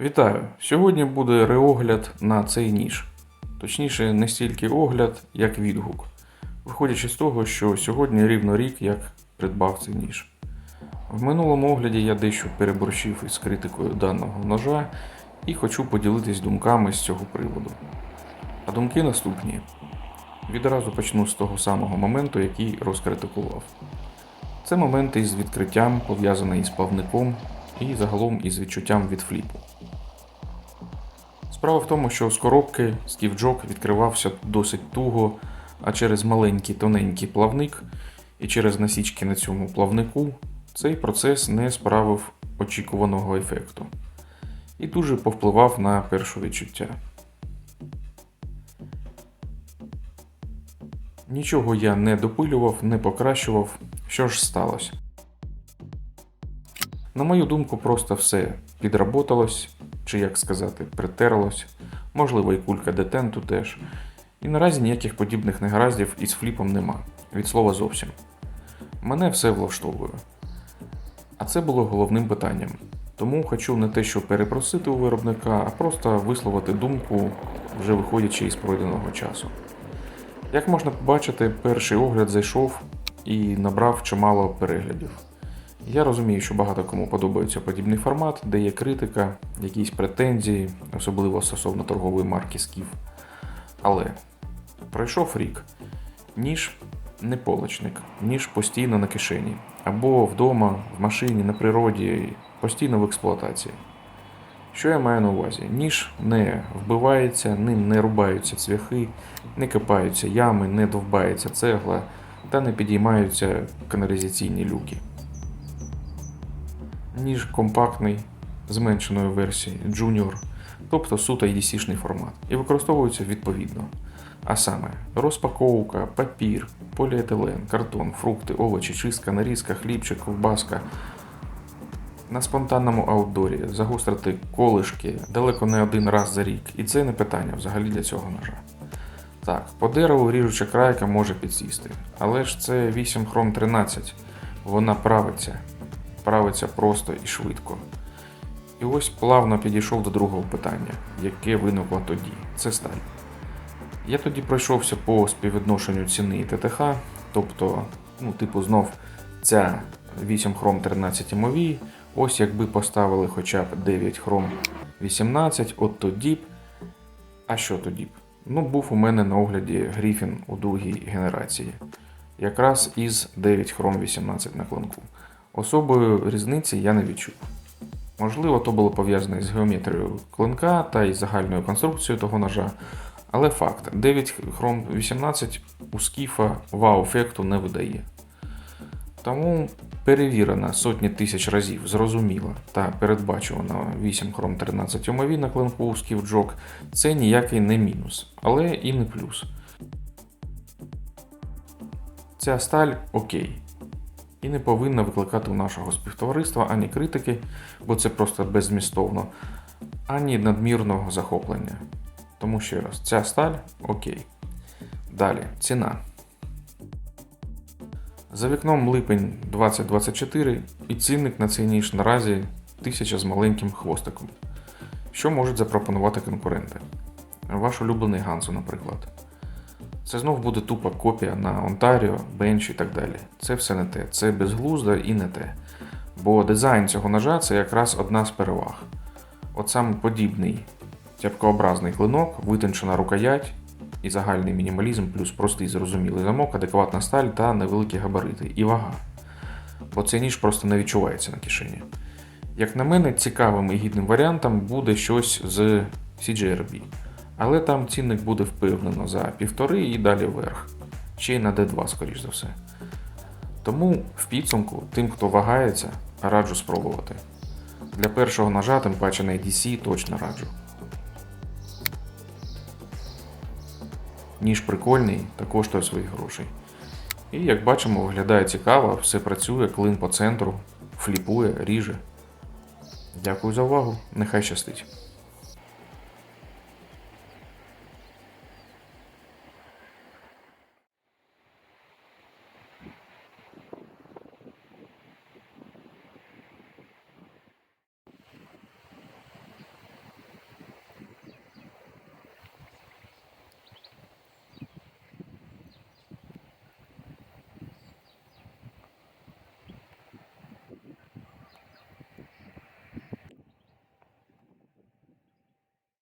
Вітаю! Сьогодні буде реогляд на цей ніж. Точніше, не стільки огляд, як відгук. Виходячи з того, що сьогодні рівно рік як придбав цей ніж. В минулому огляді я дещо переборщив із критикою даного ножа і хочу поділитись думками з цього приводу. А думки наступні. Відразу почну з того самого моменту, який розкритикував. Це момент із відкриттям, пов'язаний із плавником і загалом із відчуттям від фліпу. Справа в тому, що з коробки стівджок відкривався досить туго, а через маленький тоненький плавник і через насічки на цьому плавнику цей процес не справив очікуваного ефекту і дуже повпливав на перше відчуття. Нічого я не допилював, не покращував. Що ж сталося? На мою думку, просто все підработалось, чи як сказати, притерлось, можливо, і кулька детенту теж. І наразі ніяких подібних негараздів із фліпом нема. Від слова зовсім. Мене все влаштовує. А це було головним питанням. Тому хочу не те, що перепросити у виробника, а просто висловити думку, вже виходячи із пройденого часу. Як можна побачити, перший огляд зайшов і набрав чимало переглядів. Я розумію, що багато кому подобається подібний формат, де є критика, якісь претензії, особливо стосовно торгової марки Скіф. Але пройшов рік. Ніж не полочник, ніж постійно на кишені, або вдома, в машині, на природі, постійно в експлуатації. Що я маю на увазі? Ніж не вбивається, ним не рубаються цвяхи, не копаються ями, не довбається цегла та не підіймаються каналізаційні люки. Ніж компактний, зменшеної версії, Junior, тобто суто EDC-шний формат, і використовується відповідно. А саме розпаковка, папір, поліетилен, картон, фрукти, овочі, чистка, нарізка, хлібчик, ковбаска. На спонтанному аутдорі загострити колишки далеко не один раз за рік, і це не питання взагалі для цього ножа. Так, по дереву ріжуча крайка може підсісти, але ж це 8 хром 13, вона правиться, правиться просто і швидко. І ось плавно підійшов до другого питання, яке виникло тоді це сталь. Я тоді пройшовся по співвідношенню ціни і ТТХ, тобто, ну, типу, знов ця 8 хром 13 мові, ось якби поставили хоча б 9 хром 18, от тоді б. А що тоді б? Ну, був у мене на огляді Гріфін у другій генерації, якраз із 9 хром 18 на клинку. Особою різниці я не відчув. Можливо, то було пов'язане з геометрією клинка та із загальною конструкцією того ножа, але факт, 9 хром 18 у скіфа вау-ефекту не видає. Тому перевірена сотні тисяч разів, зрозуміла та передбачувана 8 хром 13 умові на клинку у скіфджок це ніякий не мінус, але і не плюс. Ця сталь окей. І не повинна викликати у нашого співтовариства ані критики, бо це просто беззмістовно, ані надмірного захоплення. Тому ще раз, ця сталь окей. Далі, ціна. За вікном липень 2024 і цінник на цей ніж наразі 1000 з маленьким хвостиком. Що можуть запропонувати конкуренти? Ваш улюблений Ганзо, наприклад. Це знов буде тупа копія на Онтаріо, Бенч і так далі. Це все не те, це безглуздо і не те. Бо дизайн цього ножа це якраз одна з переваг. От саме подібний тяпкообразний клинок, витончена рукоять і загальний мінімалізм, плюс простий зрозумілий замок, адекватна сталь та невеликі габарити і вага. Бо цей ніж просто не відчувається на кишені. Як на мене, цікавим і гідним варіантом буде щось з CJRB. Але там цінник буде впевнено за півтори і далі вверх. Ще й на D2, скоріш за все. Тому в підсумку, тим, хто вагається, раджу спробувати. Для першого ножа, тим паче на EDC, точно раджу. Ніж прикольний та коштує своїх грошей. І як бачимо, виглядає цікаво, все працює, клин по центру, фліпує, ріже. Дякую за увагу, нехай щастить.